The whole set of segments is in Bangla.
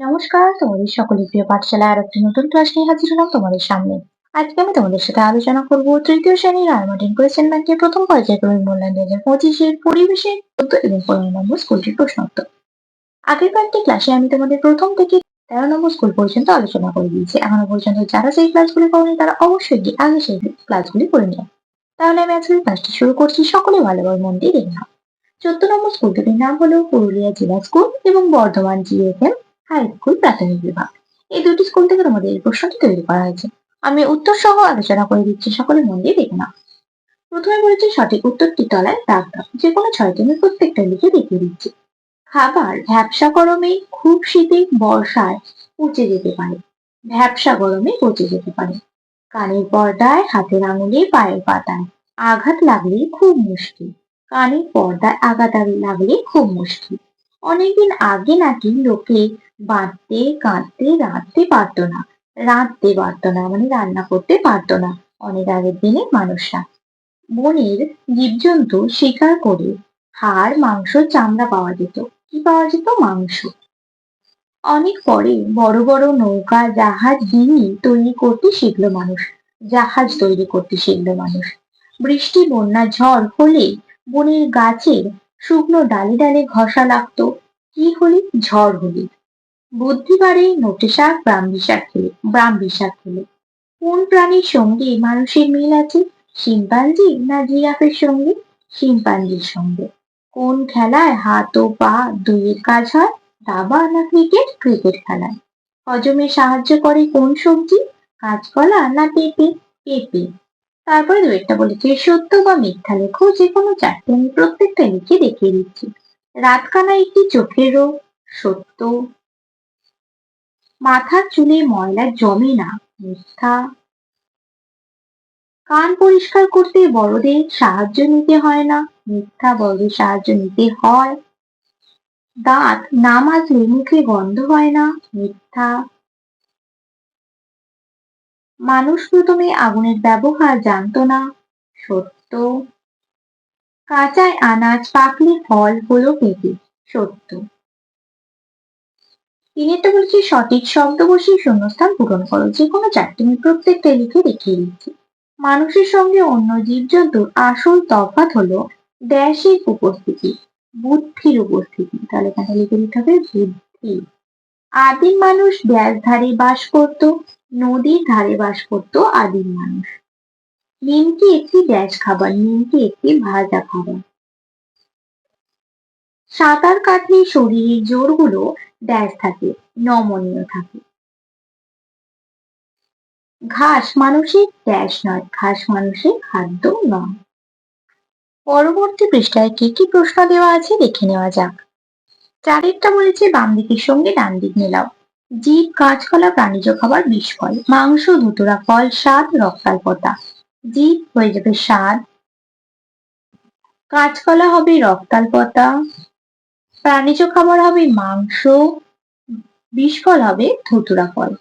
নমস্কার, তোমাদের সকলের প্রিয় পাঠশালায় আর একটি নতুন ক্লাস নিয়ে হাজির হলাম তোমাদের সামনে। আজকে আমি তোমাদের সাথে আলোচনা করব তৃতীয় শ্রেণির আলমার্টিন কোয়েশ্চেন ব্যাংকের প্রথম পর্যায়ক্রমিক মূল্যায়ন দুই হাজার পঁচিশের পরিবেশের তথ্য এবং পনেরো নম্বর স্কুলটির প্রশ্নোত্তর। আগের কয়েকটি ক্লাসে আমি তোমাদের প্রথম থেকে তেরো নম্বর স্কুল পর্যন্ত আলোচনা করে দিয়েছি। এখনও পর্যন্ত যারা সেই ক্লাসগুলি করেনি, তারা অবশ্যই গিয়ে আগে সেই ক্লাসগুলি করে নিও। তাহলে আমি আজকের ক্লাসটি শুরু করছি সকলে ভালোভাবে মন দিয়ে দেখে নাও। চোদ্দ নম্বর স্কুল দুটির নাম হলো পুরুলিয়া জেলা স্কুল এবং বর্ধমান জিএফএম হাই স্কুল প্রাথমিক বিভাগ। এই দুটি স্কুল থেকে তোমাদের এই প্রশ্নটি তৈরি করা হয়েছে। আমি উত্তর সহ আলোচনা করে দিচ্ছি, সকলে মন দিয়ে দেখে নাও। প্রথমে বলেছি সঠিক উত্তরটি তলায় দাগ দাও। যে কোনো ছয়টি আমি প্রত্যেকটা লিখে দেখিয়ে দিচ্ছি। খাবার, ভ্যাবসা গরমে খুব শীতে বর্ষায় পচে যেতে পারে। ভ্যাবসা গরমে পচে যেতে পারে। কানের পর্দায়, হাতের আঙুলে, পায়ের পাতায়। আঘাত লাগলে খুব মুশকিল। কানের পর্দায় আঘাত লাগলে খুব মুশকিল। অনেকদিন আগে নাকি লোকে বাঁধতে কাঁদতে রাঁধতে পারতো না। রাঁধতে পারতো না মানে রান্না করতে পারতো না। অনেক আগের দিনে মানুষরা। বনের জীবজন্তু শিকার করে হাড়, মাংস, চামড়া পাওয়া যেত। কি পাওয়া যেত? মাংস। অনেক পরে বড় বড় নৌকা, জাহাজ ডিঙি তৈরি করতে শিখলো মানুষ। জাহাজ তৈরি করতে শিখলো মানুষ। বৃষ্টি, বন্যা, ঝড় হলে বনের গাছের শুকনো ডালে ডালে ঘষা লাগতো। কি হলে? ঝড় হলে। বুদ্ধি বাড়ে নোটে শাক ব্রাহ্মী শাক খেলে ব্রাহ্মী শাক খেলে কোন প্রাণীর সঙ্গে মানুষের মিল আছে? শিম্পাঞ্জি না জিরাফের সঙ্গে? শিম্পাঞ্জির সঙ্গে। কোন খেলায় হাত ও পা দুইয়ের কাজ হয়? দাবা না ক্রিকেট? ক্রিকেট খেলায়। হজমে সাহায্য করে কোন সবজি? কাঁচকলা না পেঁপে? পেঁপে। তারপরে দু একটা বলেছে সত্য বা মিথ্যা লেখো যে কোনো চারটে। আমি প্রত্যেকটা লিখে দেখিয়ে দিচ্ছি। রাতকানা একটি চোখের রোগ। সত্য মাথার চুলে ময়লা জমে না মিথ্যা কান পরিষ্কার করতে বড়দের সাহায্য নিতে হয় না, মিথ্যা বড়দের সাহায্য নিতে হয়। দাঁত না মাজলে মুখে গন্ধ হয় না, মিথ্যা। মানুষ প্রথমে আগুনের ব্যবহার জানতো না, সত্য। কাঁচায় আনাজ পাকলে ফল হলো পেঁপে, সত্য। তিনেরটা বলছি, সঠিক শব্দ বসিয়ে শূন্যস্থান পূরণ করো। যে কোনো চারটি আমি প্রত্যেকটা লিখে দেখিয়ে দিচ্ছি। মানুষের সঙ্গে অন্য জীবজন্তুর আসল তফাৎ হলো ড্যাশের উপস্থিতি, বুদ্ধির উপস্থিতি। তাহলে এখানে লিখে দিতে হবে বুদ্ধি। আদিম মানুষ ড্যাশ ধারে বাস করত, নদীর ধারে বাস করত আদিম মানুষ। নিমকি একটি ড্যাশ খাবার, নিমকি একটি ভাজা খাবার। সাঁতার কাটলে শরীরের জোরগুলো ড্যাশ থাকে, নমনীয় থাকে। ঘাস মানুষের ড্যাশ নয়, ঘাস মানুষের খাদ্য নয়। পরবর্তী পৃষ্ঠায় কি কি প্রশ্ন দেওয়া আছে দেখে নেওয়া যাক। চারেরটা বলেছে বাম দিকের সঙ্গে ডান দিক মেলাও। জীব কাঁচকলা প্রাণীজ খাবার বিষ ফল মাংস, ধুতুরা, ফল, স্বাদ রক্তাল্পতা জীব হয়ে যাবে স্বাদ। কাঁচকলা হবে রক্তাল্পতা প্রাণীজ খাবার হবে, মাংস বিষ ফল হবে, ধুতুরা ফল।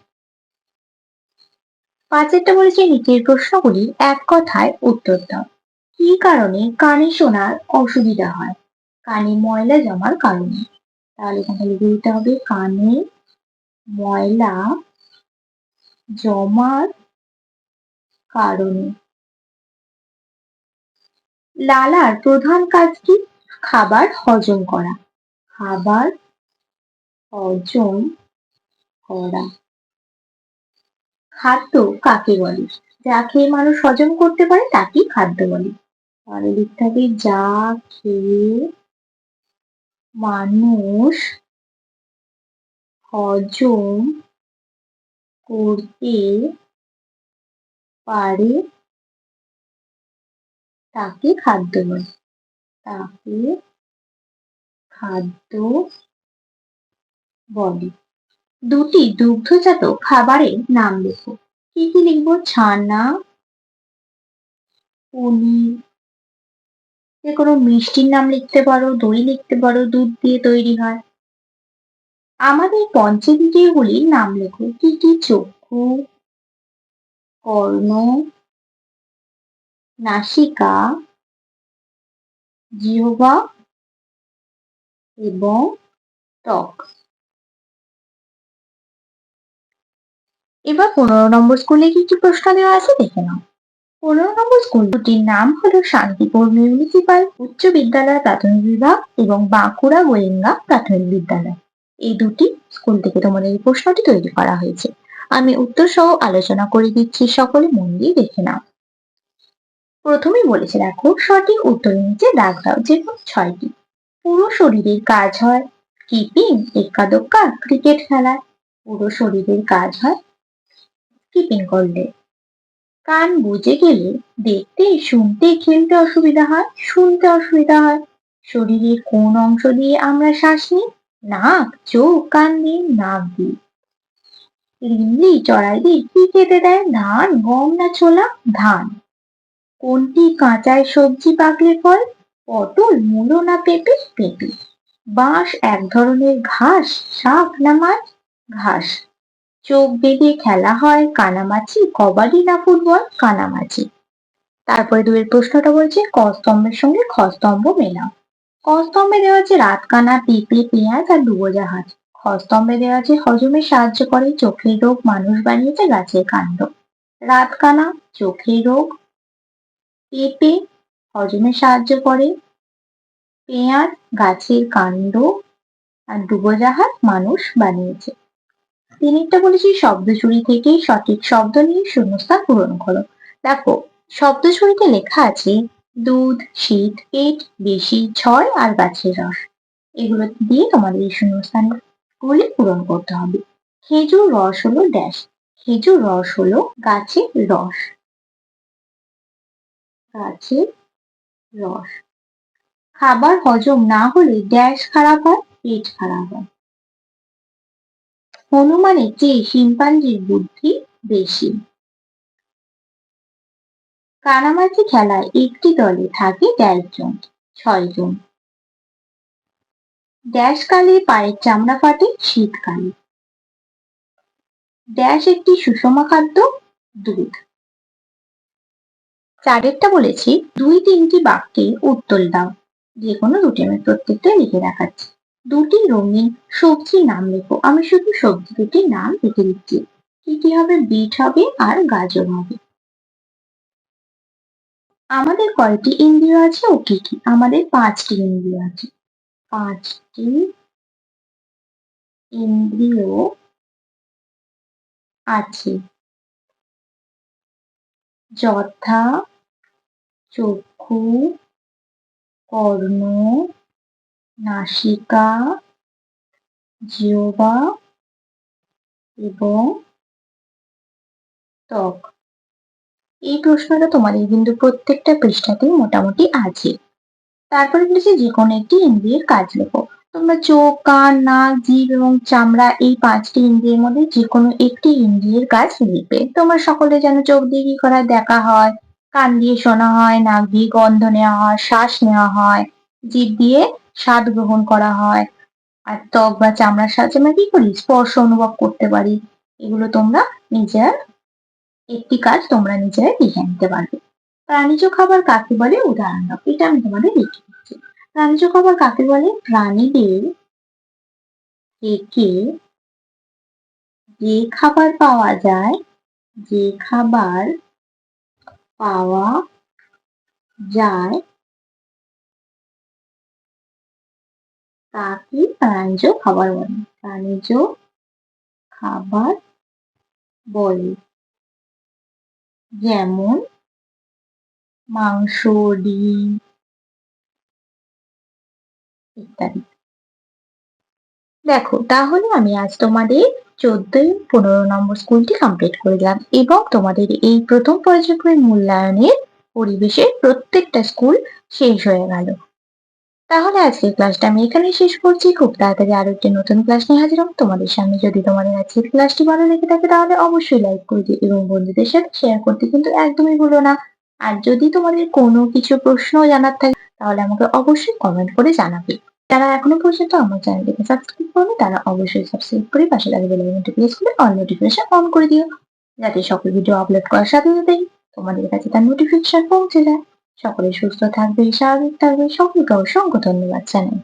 পাঁচেরটা বলেছে নিচের প্রশ্নগুলি এক কথায় উত্তর দাও। কি কারণে কানে শোনার অসুবিধা হয়? কানে ময়লা জমার কারণে। তাহলে এখানে লিখে দিতে হবে কানে ময়লা জমার কারণে। লালার প্রধান কাজ কি? খাবার হজম করা। খাবার হজম করা। খাদ্য কাকে বলে? যা খেয়ে মানুষ হজম করতে পারে, তাকেই খাদ্য বলে। তাহলে লিখতে হবে যা খেয়ে মানুষ হজম করতে পারে, তাকে খাদ্য বলে। তাকে খাদ্য বলে। দুটি দুগ্ধজাত খাবারের নাম লেখো। কি কি লিখব? ছানা পনির যে কোনো মিষ্টির নাম লিখতে পারো, দই লিখতে পারো, দুধ দিয়ে তৈরি হয়। আমাদের পঞ্চেন্দ্রিয়গুলির নাম লেখো। কি কি? চক্ষু, কর্ণ, নাসিকা, জিহ্বা এবং ত্বক এবার পনেরো নম্বর স্কুলে কি কি প্রশ্ন দেওয়া আছে দেখে নাও। পনেরো নম্বর স্কুল দুটির নাম হলো শান্তিপুর মিউনিসিপাল উচ্চ বিদ্যালয় প্রাথমিক বিভাগ এবং বাঁকুড়া গোয়েঙ্গা প্রাথমিক বিদ্যালয়। এই দুটি স্কুল থেকে তোমাদের এই প্রশ্নটি তৈরি করা হয়েছে। আমি উত্তর সহ আলোচনা করে দিচ্ছি, সকলে মন দিয়ে দেখে নাও। প্রথমেই বলেছে দেখো, সঠিক উত্তর নিচে দাগ দাও যে ছয়টি। পুরো শরীরের কাজ হয়। কিপিং, একাদক্কা, ক্রিকেট খেলায় পুরো শরীরের কাজ হয় কিপিং করলে। কান বুঝে গেলে দেখতে, শুনতে, খেলতে অসুবিধা হয়, শুনতে অসুবিধা হয়। শরীরের কোন অংশ দিয়ে আমরা শ্বাস নিই? নাক, চোখ, কান দিয়ে নাক দিই রিমলি চড়াই দিয়ে কি খেতে দেয়? ধান, গম না ছোলা? ধান। কোনটি কাঁচায় সবজি পাকলে ফল? পটল, মূলো না পেঁপে? পেঁপে। বাঁশ, এক ধরনের ঘাস, শাক না মাছ? ঘাস। চোখ বেঁধে খেলা হয় কানামাছি, কবাডি না ফুটবল, কানামাছি। তারপরে দুয়ের প্রশ্নটা বলছে ক স্তম্ভের সঙ্গে খ স্তম্ভ মেলাও। ক স্তম্ভে দেওয়া আছে রাতকানা, পেঁপে, পেঁয়াজ আর ডুবোজাহাজ। খ স্তম্ভে দেওয়া আছে হজমে সাহায্য করে, চোখের রোগ, মানুষ বানিয়েছে গাছের কাণ্ড। রাতকানা, চোখের রোগ। পেঁপে হজমে সাহায্য করে। পেঁয়াজ গাছের কাণ্ড আর ডুবোজাহাজ মানুষ বানিয়েছে। তিনিটা বলেছি শব্দচুরি থেকে সঠিক শব্দ নিয়ে শূন্যস্থান পূরণ করো। দেখো শব্দচুরিতে লেখা আছে, দুধ, শীত, পেট, বেশি, ছয় আর গাছের রস। এগুলো দিয়ে তোমাদের এই শূন্যস্থানগুলি পূরণ করতে হবে। খেজুর রস হলো ড্যাশ, খেজুর রস হলো গাছের রস। গাছের রস। খাবার হজম না হলে ড্যাশ খারাপ হয়, পেট খারাপ হয়। হনুমানের চেয়ে শিম্পাঞ্জির বুদ্ধি বেশি। কানামাছি খেলায় একটি দলে থাকে ড্যাশ জন ছয় জন ড্যাশ কালে পায়ের চামড়া ফাটে শীতকালে। ড্যাশ একটি সুষমা খাদ্য, দুধ। চারেরটা বলেছি, দুই তিনটি বাক্যে উত্তর দাও। যে কোনো দুটি আমি প্রত্যেকটা লিখে দেখাচ্ছি। দুটি রঙিন সবজির নাম লেখো। আমি শুধু সবজি দুটির নাম লিখে দিচ্ছি। কি কি হবে? বিট হবে আর গাজর হবে। আমাদের কয়টি ইন্দ্রিয় আছে ও কি কি? আমাদের পাঁচটি ইন্দ্রিয় আছে। পাঁচটি ইন্দ্রিয় আছে। যথা চক্ষু, কর্ণ, নাসিকা, জিহ্বা এবং ত্বক। এই প্রশ্নটা তোমাদের কিন্তু প্রত্যেকটা পৃষ্ঠাতেই মোটামুটি আছে। তারপরে বলেছে যে কোনো একটি ইন্দ্রিয়ের কাজ লেখো তোমরা চোখ, কান, নাক, জিভ এবং চামড়া এই পাঁচটি ইন্দ্রিয়ের মধ্যে যে কোনো একটি ইন্দ্রিয়ের কাজ লিখবে। তোমরা সকলে যেন চোখ দিয়ে কি করা দেখা হয়। কান দিয়ে শোনা হয়, নাক দিয়ে গন্ধ নেওয়া হয়, শ্বাস নেওয়া হয়, জিভ দিয়ে স্বাদ গ্রহণ করা হয়। আর ত্বক বা চামড়ার সাহায্যে আমরা কি করি? স্পর্শ অনুভব করতে পারি। এগুলো তোমরা নিজের, একটি কাজ তোমরা নিজেরাই লিখে নিতে পারবে। প্রাণীজ খাবার কাকে বলে? উদাহরণ দাও। এটা আমি তোমাদের লিখে দিচ্ছি। প্রাণীজ খাবার কাকে বলে? প্রাণীদের থেকে যে খাবার পাওয়া যায়, যে খাবার পাওয়া যায় তাকে প্রাণীজ খাবার বলে। প্রাণীজ খাবার বলে। যেমন মাংস, ডিম ইত্যাদি। দেখো, তাহলে আমি আজ তোমাদের চোদ্দই পনেরো নম্বর স্কুলটি কমপ্লিট করে দিলাম। এবং তোমাদের এই প্রথম পর্যায়ক্রমিক মূল্যায়নের পরিবেশের প্রত্যেকটা স্কুল শেষ হয়ে গেল। তাহলে আজকের ক্লাসটা আমি এখানে শেষ করছি। খুব তাড়াতাড়ি আরও একটি নতুন ক্লাস নিয়ে হাজির হব তোমাদের সামনে। যদি তোমাদের আজকের ক্লাসটি ভালো লেগে থাকে তাহলে অবশ্যই লাইক করে দিও এবং বন্ধুদের সাথে শেয়ার করতে কিন্তু একদমই ভুলো না। আর যদি তোমাদের কোনো কিছু প্রশ্ন জানার থাকে তাহলে আমাকে অবশ্যই কমেন্ট করে জানাবে। যারা এখনও পর্যন্ত আমার চ্যানেলটিকে সাবস্ক্রাইব করবে তারা অবশ্যই সাবস্ক্রাইব করে পাশে লাগে বেল আইকনটি প্রেস করে অল নোটিফিকেশন অন করে দিও। যাতে সকল ভিডিও আপলোড করার সাথে সাথেই তোমাদের কাছে তার নোটিফিকেশন পৌঁছে যায়। সকলে সুস্থ থাকবে স্বাভাবিক থাকবে সকলকে অসংখ্য ধন্যবাদ জানাই।